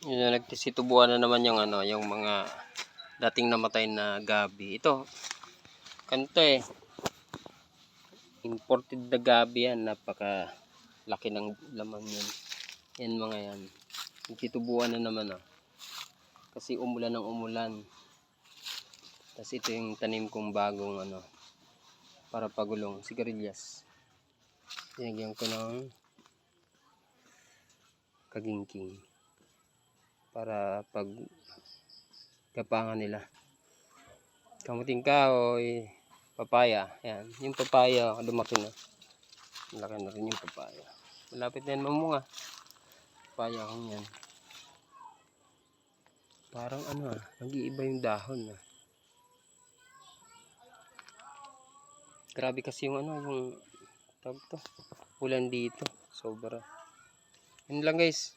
Yun na nagtisitubuan na naman yung ano, yung mga dating namatay na gabi. Ito, kanto eh. Imported na gabi yan. Napaka laki ng laman yan. Yan mga yan. Nagtitubuan na naman ah. Kasi umulan ng umulan. Tapos ito yung tanim kong bagong ano, para pagulong, sigarilyas. Binigyan ko ng kagingking para pag gapangan nila. Kamuting kahoy, papaya. Yan, yung papaya lumaki na. Laki na rin yung papaya. Malapit na yan mamunga. Papaya kong yan. Parang ano ah, nag-iiba yung dahon ah. Grabe kasi yung ano, yung tawag to, ulan dito. Sobra. Yun lang guys.